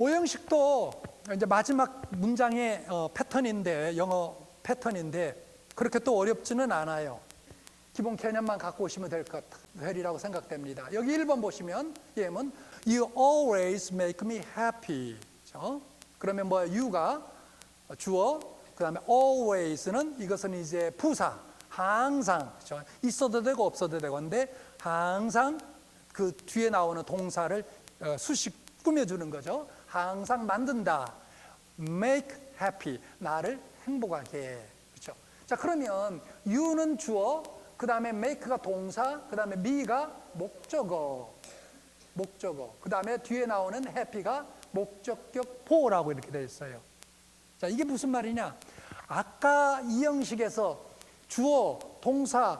오형식도 이제 마지막 문장의 어, 패턴인데 영어 패턴인데 그렇게 또 어렵지는 않아요. 기본 개념만 갖고 오시면 될 것 되리라고 생각됩니다. 여기 1번 보시면 예문 You always make me happy. 그렇죠? 그러면 뭐 you가 주어 그다음에 always는 이것은 이제 부사 항상 그렇죠? 있어도 되고 없어도 되고 근데 항상 그 뒤에 나오는 동사를 어, 수식 꾸며주는 거죠. 항상 만든다. make happy. 나를 행복하게. 그렇죠. 자, 그러면 you는 주어, 그 다음에 make가 동사, 그 다음에 me가 목적어. 목적어. 그 다음에 뒤에 나오는 happy가 목적격 보라고 이렇게 되어 있어요. 자, 이게 무슨 말이냐? 아까 이 형식에서 주어, 동사,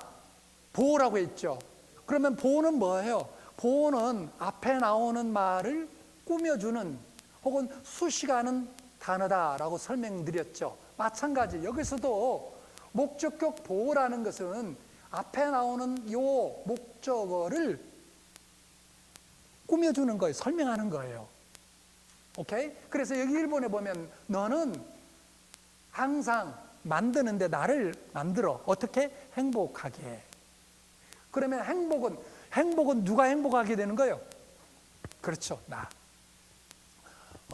보라고 했죠. 그러면 보는 뭐예요? 보는 앞에 나오는 말을 꾸며주는 혹은 수식하는 단어다라고 설명드렸죠. 마찬가지 여기서도 목적격 보라는 것은 앞에 나오는 요 목적어를 꾸며주는 거예요. 설명하는 거예요. 오케이? 그래서 여기 일본에 보면 너는 항상 만드는데 나를 만들어. 어떻게? 행복하게. 그러면 행복은, 행복은 누가 행복하게 되는 거예요? 그렇죠. 나.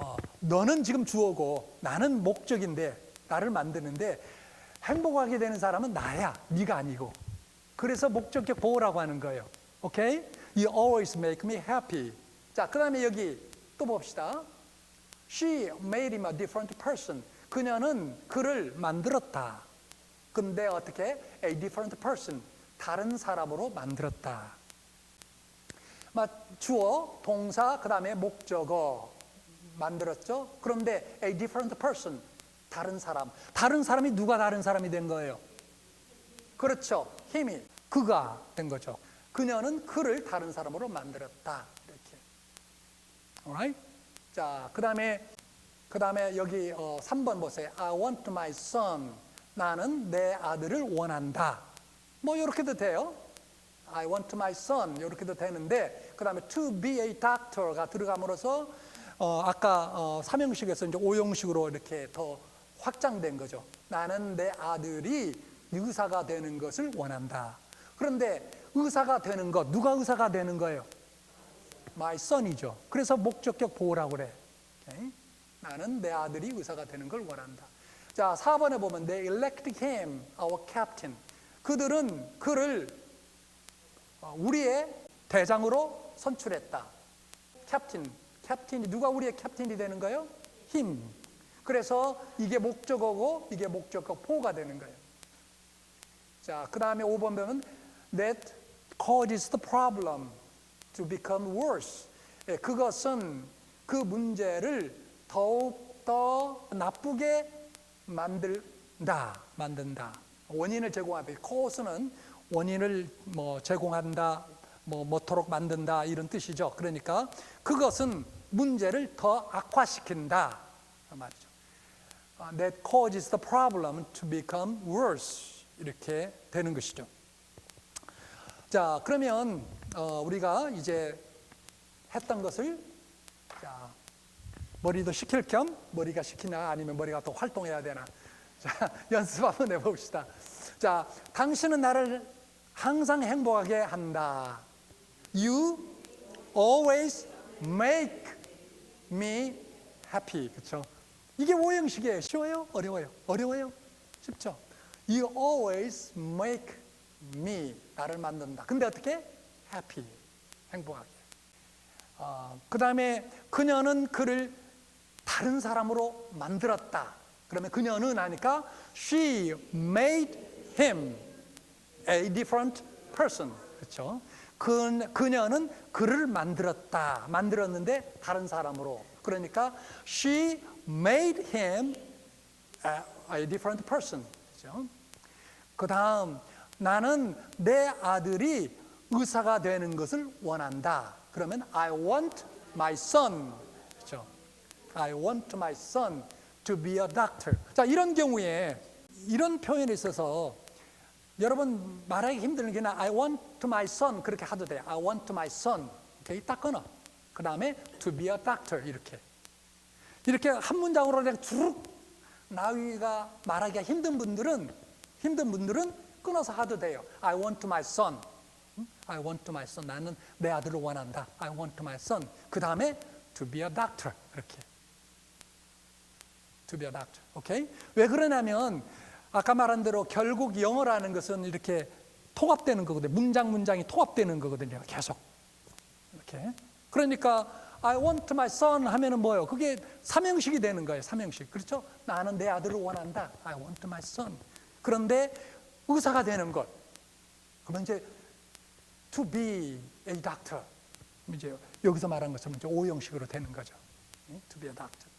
어, 너는 지금 주어고 나는 목적인데 나를 만드는데 행복하게 되는 사람은 나야. 네가 아니고. 그래서 목적격 보호라고 하는 거예요. 오케이? You always make me happy. 자, 그 다음에 여기 또 봅시다. She made him a different person. 그녀는 그를 만들었다. 근데 어떻게? A different person. 다른 사람으로 만들었다. 막 주어, 동사, 그 다음에 목적어 만들었죠. 그런데 a different person, 다른 사람. 다른 사람이 누가 다른 사람이 된 거예요? 그렇죠. 힘이 그가 된 거죠. 그녀는 그를 다른 사람으로 만들었다. 이렇게. alright? 자, 그다음에 그다음에 여기 어, 3번 보세요. I want my son. 나는 내 아들을 원한다. 뭐 이렇게도 돼요. I want my son 이렇게도 되는데 그다음에 to be a doctor가 들어감으로써 어, 아까 어, 삼형식에서 이제 오형식으로 이렇게 더 확장된 거죠. 나는 내 아들이 의사가 되는 것을 원한다. 그런데 의사가 되는 것 누가 의사가 되는 거예요? My son이죠. 그래서 목적격 보호라고 그래. 오케이? 나는 내 아들이 의사가 되는 걸 원한다. 자, 4번에 보면 they elected him our captain. 그들은 그를 어, 우리의 대장으로 선출했다. 캡틴. 캡틴이 누가 우리의 캡틴이 되는 거예요? 힘. 그래서 이게 목적어고 이게 목적어 보가 되는 거예요. 자, 그다음에 5번 보면 that causes the problem to become worse. 예, 그것은 그 문제를 더욱 더 나쁘게 만들다, 만든다. 원인을 제공하다. cause는 원인을 뭐 제공한다, 뭐 뭐토록 만든다 이런 뜻이죠. 그러니까 그것은 문제를 더 악화시킨다 그 말이죠. 아, That causes the problem to become worse 이렇게 되는 것이죠. 자 그러면 어, 우리가 이제 했던 것을 자 머리도 식힐 겸 머리가 식히나 아니면 머리가 또 활동해야 되나 자 연습 한번 해봅시다. 자 당신은 나를 항상 행복하게 한다. You always make me happy. 그렇죠? 이게 오형식이에요. 쉬워요? 어려워요? 어려워요? 쉽죠? You always make me 나를 만든다. 근데 어떻게? happy. 행복하게. 어, 그 다음에 그녀는 그를 다른 사람으로 만들었다. 그러면 그녀는 하니까 she made him a different person. 그렇죠? 그, 그녀는 그를 만들었다. 만들었는데 다른 사람으로. 그러니까 she made him a, a different person. 그렇죠? 그 다음 나는 내 아들이 의사가 되는 것을 원한다. 그러면 I want my son. 그렇죠? I want my son to be a doctor. 자, 이런 경우에 이런 표현에 있어서 여러분 말하기 힘든 게 I want to my son 그렇게 하도 돼요. I want to my son. 오케이 딱 끊어. 그 다음에 to be a doctor 이렇게. 이렇게 한 문장으로 그냥 주룩 나위가 말하기가 힘든 분들은 힘든 분들은 끊어서 하도 돼요. I want my son. 음? I want my son. 나는 내 아들을 원한다. I want my son. 그 다음에 to be a doctor. 이렇게. to be a doctor. 오케이? 왜 그러냐면 아까 말한 대로 결국 영어라는 것은 이렇게 통합되는 거거든요. 문장 문장이 통합되는 거거든요. 계속. 이렇게. 그러니까 I want my son 하면은 뭐예요? 그게 삼형식이 되는 거예요. 삼형식. 그렇죠? 나는 내 아들을 원한다. I want my son. 그런데 의사가 되는 것. 그러면 이제 to be a doctor. 이제 여기서 말한 것처럼 이제 오형식으로 되는 거죠. 예? to be a doctor.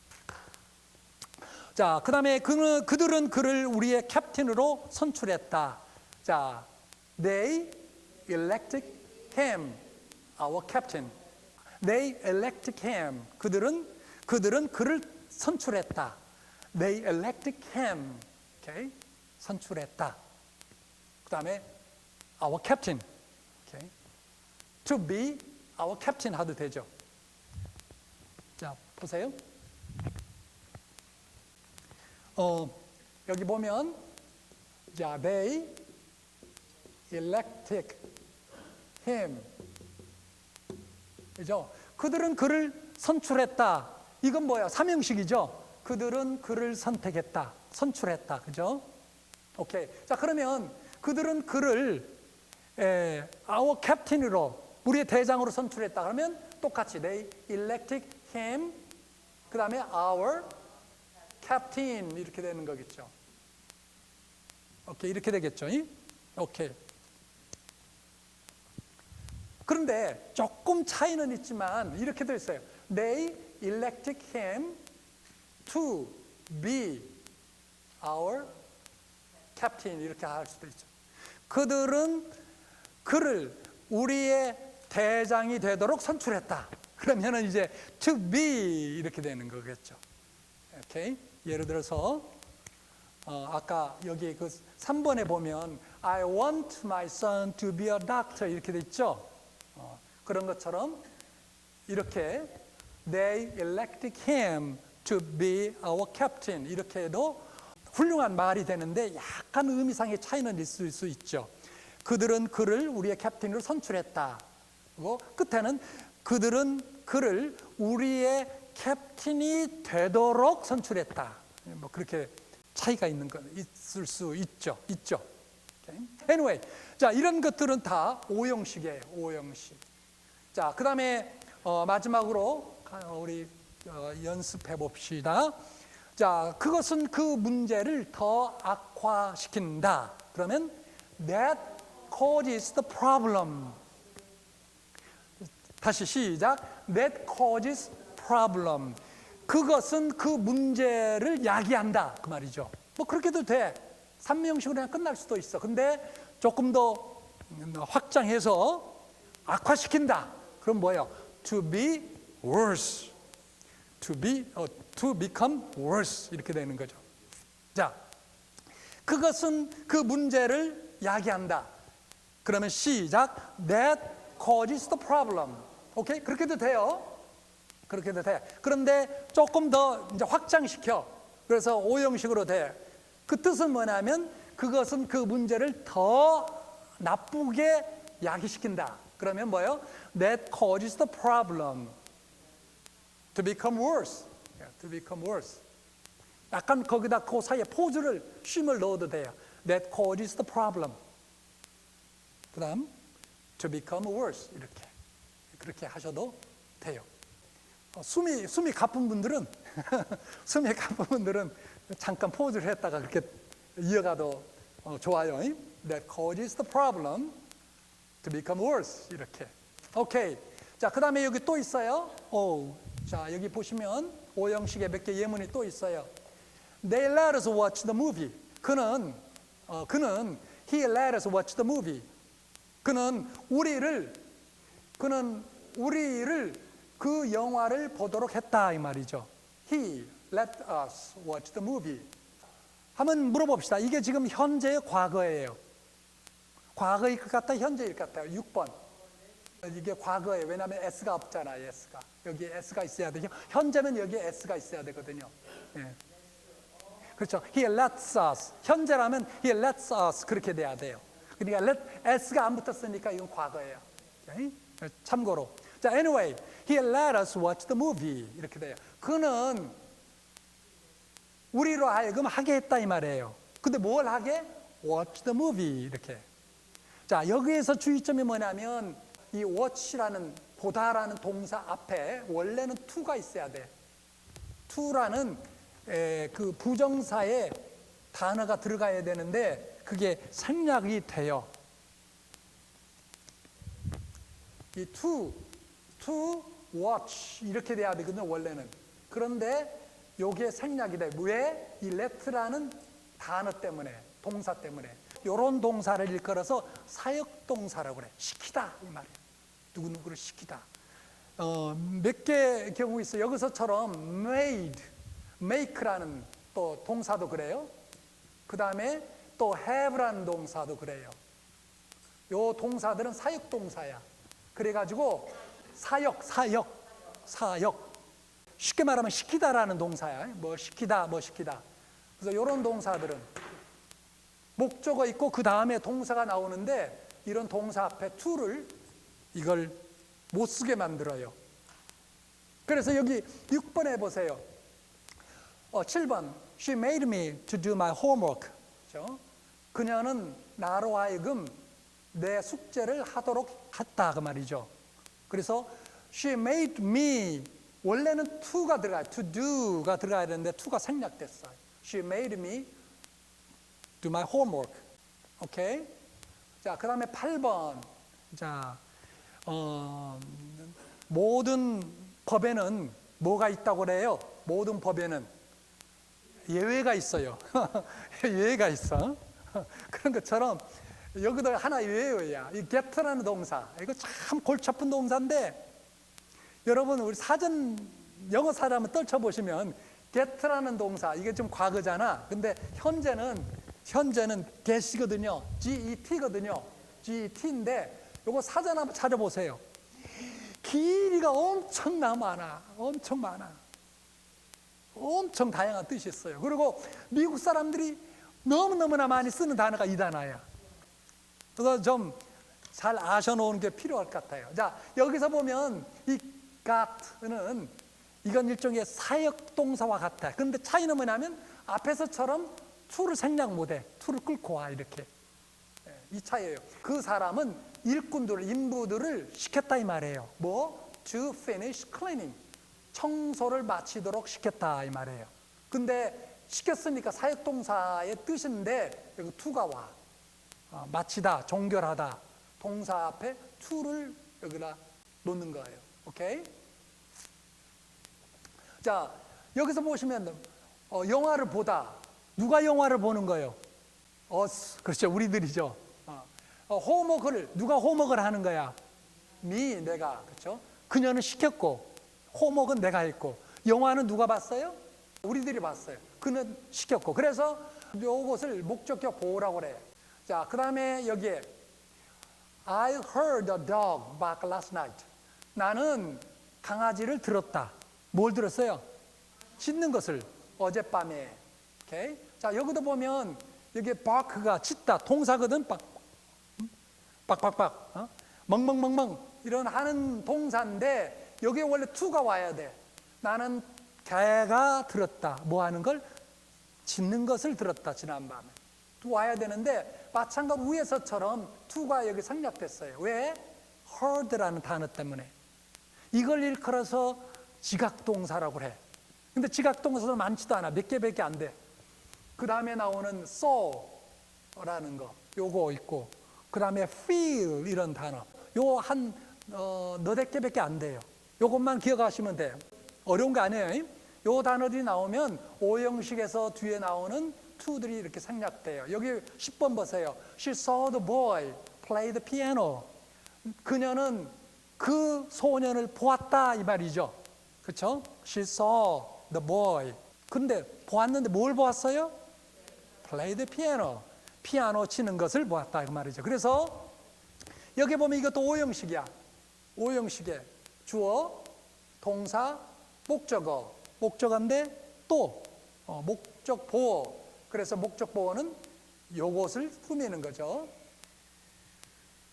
자, 그 다음에 그는 그들은 그를 우리의 캡틴으로 선출했다. 자, they elected him our captain. They elected him. 그들은 그들은 그를 선출했다. They elected him. 오케이? 선출했다. 그 다음에 our captain. 오케이? To be our captain 하도 되죠. 자, 보세요. 어, 여기 보면 자, they elected him. 그죠? 그들은 그를 선출했다. 이건 뭐야? 삼형식이죠. 그들은 그를 선택했다. 선출했다. 그죠? 오케이. 자, 그러면 그들은 그를 에, our captain으로 우리의 대장으로 선출했다. 그러면 똑같이 they elected him. 그 다음에 our captain 이렇게 되는 거겠죠. 오케이. 이렇게 되겠죠. 이? 오케이. 그런데 조금 차이는 있지만 이렇게 돼 있어요. They elected him to be our captain 이렇게 할 수도 있죠. 그들은 그를 우리의 대장이 되도록 선출했다. 그러면은 이제 to be 이렇게 되는 거겠죠. 오케이. 예를 들어서 어, 아까 여기 그 3번에 보면 I want my son to be a doctor 이렇게 돼 있죠. 어, 그런 것처럼 이렇게 they elected him to be our captain 이렇게 해도 훌륭한 말이 되는데 약간 의미상의 차이는 있을 수 있죠. 그들은 그를 우리의 캡틴으로 선출했다. 그리고 끝에는 그들은 그를 우리의 캡틴이 되도록 선출했다. 뭐 그렇게 차이가 있는 거 있을 수 있죠. 있죠. Anyway, 자 이런 것들은 다 오형식이에요. 오형식. 자 그다음에 어, 마지막으로 우리 어, 연습해 봅시다. 자 그것은 그 문제를 더 악화시킨다. 그러면 that causes the problem. 다시 시작. That causes problem. 그것은 그 문제를 야기한다. 그 말이죠. 뭐 그렇게도 돼. 삼명식으로 그냥 끝날 수도 있어. 근데 조금 더 확장해서 악화시킨다. 그럼 뭐예요? To be worse. To be, 어, to become worse. 이렇게 되는 거죠. 자, 그것은 그 문제를 야기한다. 그러면 시작. That causes the problem. 오케이? 그렇게도 돼요. 그렇게도 돼. 그런데 조금 더 이제 확장시켜. 그래서 오형식으로 돼. 그 뜻은 뭐냐면 그것은 그 문제를 더 나쁘게 야기시킨다. 그러면 뭐예요? That causes the problem to become worse. To become worse. 약간 거기다 그 사이에 포즈를 쉼을 넣어도 돼요. That causes the problem. 그다음 to become worse 이렇게 그렇게 하셔도 돼요. 어, 숨이 숨이 가쁜 분들은 숨이 가쁜 분들은 잠깐 포즈를 했다가 그렇게 이어가도 어, 좋아요. That causes the problem to become worse 이렇게. 오케이. 자 그 다음에 여기 또 있어요. 오. 자 여기 보시면 오형식의 몇 개 예문이 또 있어요. They let us watch the movie. 그는 어, 그는 he let us watch the movie. 그는 우리를 그는 우리를 그 영화를 보도록 했다 이 말이죠. He let us watch the movie. 한번 물어봅시다. 이게 지금 현재의 과거예요. 과거일 것 같다, 현재일 것 같아요. 6번. 이게 과거에 왜냐하면 s가 없잖아 s가 여기 s가 있어야 되죠 현재는 여기에 s가 있어야 되거든요 예. 그렇죠 he lets us 현재라면 he lets us 그렇게 돼야 돼요 그러니까 let s가 안 붙었으니까 이건 과거예요 오케이? 참고로 자 anyway he let us watch the movie. 이렇게 돼요. 그는 우리로 하여금 하게 했다 이 말이에요. 근데 뭘 하게? Watch the movie. 이렇게. 자, 여기에서 주의점이 뭐냐면 이 watch라는 보다라는 동사 앞에 원래는 to가 있어야 돼. to라는 에, 그 부정사의 단어가 들어가야 되는데 그게 생략이 돼요. 이 to, to watch 이렇게 돼야 되거든요, 원래는. 그런데 요게 생략이 돼. 왜? 이 let라는 단어 때문에, 동사 때문에. 요런 동사를 일컬어서 사역동사라고 그래. 시키다 이 말이야. 누구누구를 시키다. 어, 몇 개 경우 있어요. 여기서처럼 made, make라는 또 동사도 그래요. 그 다음에 또 have라는 동사도 그래요. 요 동사들은 사역 동사야. 그래가지고 사역, 사역, 사역. 쉽게 말하면 시키다라는 동사야. 뭐 시키다, 뭐 시키다. 그래서 요런 동사들은 목적어 있고 그 다음에 동사가 나오는데 이런 동사 앞에 to를 이걸 못 쓰게 만들어요. 그래서 여기 6번에 보세요. 어, 7번. She made me to do my homework. 그렇죠? 그녀는 나로 하여금 내 숙제를 하도록 했다 그 말이죠. 그래서 she made me 원래는 to가 들어가요. to do가 들어가야 되는데 to가 생략됐어요. She made me do my homework. 오케이? 자, 그 다음에 8번. 자, 어, 모든 법에는 뭐가 있다고 그래요? 모든 법에는 예외가 있어요. 예외가 있어. 그런 것처럼 여기도 하나 예외야. 이 get라는 동사. 이거 참 골치 아픈 동사인데 여러분 우리 사전 영어 한번 떨쳐보시면 get라는 동사 이게 좀 과거잖아. 근데 현재는 현재는 get이거든요. get거든요. get인데 요거 사전 한번 찾아보세요. 길이가 엄청나 많아. 엄청 많아. 엄청 다양한 뜻이 있어요. 그리고 미국 사람들이 너무너무나 많이 쓰는 단어가 이 단어야. 그래서 좀 잘 아셔놓은 게 필요할 것 같아요. 자, 여기서 보면 이 got는 이건 일종의 사역 동사와 같아. 근데 차이는 뭐냐면 앞에서처럼 to를 생략 못해. to를 끌고 와 이렇게. 예, 이 차이예요. 그 사람은 일꾼들을 인부들을 시켰다 이 말이에요. 뭐 to finish cleaning 청소를 마치도록 시켰다 이 말이에요. 근데 시켰으니까 사역 동사의 뜻인데 여기 to가 와. 어, 마치다, 종결하다. 동사 앞에 to를 여기다 놓는 거예요. 오케이? 자, 여기서 보시면 어, 영화를 보다. 누가 영화를 보는 거예요? us. 그렇죠. 우리들이죠. 어, 어, 호목을 누가 호목을 하는 거야? 미 내가 그렇죠. 그녀는 시켰고 호목은 내가 했고 영화는 누가 봤어요? 우리들이 봤어요. 그는 시켰고 그래서 이것을 목적격 보호라고 그래. 자, 그 다음에 여기에 I heard a dog bark last night. 나는 강아지를 들었다. 뭘 들었어요? 짖는 것을 어젯밤에. 오케이? 자, 여기도 보면 여기 bark가 짖다 동사거든. 빡 빡빡빡. 어? 멍멍멍멍 이런 하는 동사인데 여기에 원래 to가 와야 돼. 나는 개가 들었다. 뭐 하는 걸? 짖는 것을 들었다. 지난밤에. 또 와야 되는데 마찬가지로 위에서처럼 to가 여기 생략됐어요. 왜? heard라는 단어 때문에. 이걸 일컬어서 지각동사라고 그래. 근데 지각동사도 많지도 않아. 몇 개밖에 안 돼. 그 다음에 나오는 saw라는 거. 요거 있고. 그 다음에 feel 이런 단어. 요 한 어, 너댓 개밖에 안 돼요. 요것만 기억하시면 돼요. 어려운 거 아니에요. 요 단어들이 나오면 오형식에서 뒤에 나오는 to들이 이렇게 생략돼요. 여기 10번 보세요. She saw the boy play the piano. 그녀는 그 소년을 보았다 이 말이죠. 그렇죠? She saw the boy. 근데 보았는데 뭘 보았어요? play the piano. 피아노 치는 것을 보았다 그 말이죠. 그래서 여기 보면 이것도 오형식이야. 오형식의 주어, 동사, 목적어, 목적어인데 또 어, 목적 보어. 그래서 목적 보어는 요것을 꾸미는 거죠.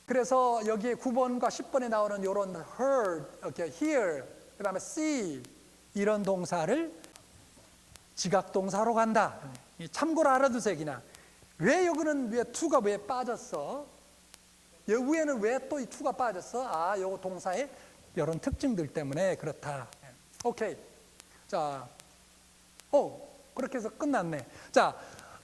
그래서 여기에 9번과 10번에 나오는 이런 heard, 이렇게 hear, 그다음에 see 이런 동사를 지각 동사로 간다. 이 참고로 알아두세요, 그냥. 왜 여기는 왜 to가 왜 빠졌어? 여기에는 왜 또 이 to가 빠졌어? 아, 요거 동사의 이런 특징들 때문에 그렇다. 오케이. 자, 오, 그렇게 해서 끝났네. 자,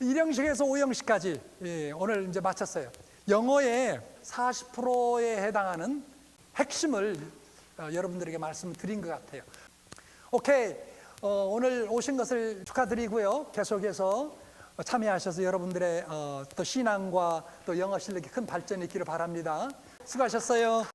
1형식에서 5형식까지 예, 오늘 이제 마쳤어요. 영어의 40%에 해당하는 핵심을 어, 여러분들에게 말씀을 드린 것 같아요. 오케이. 어, 오늘 오신 것을 축하드리고요. 계속해서 참여하셔서 여러분들의 어, 또 신앙과 또 영어 실력이 큰 발전이 있기를 바랍니다. 수고하셨어요.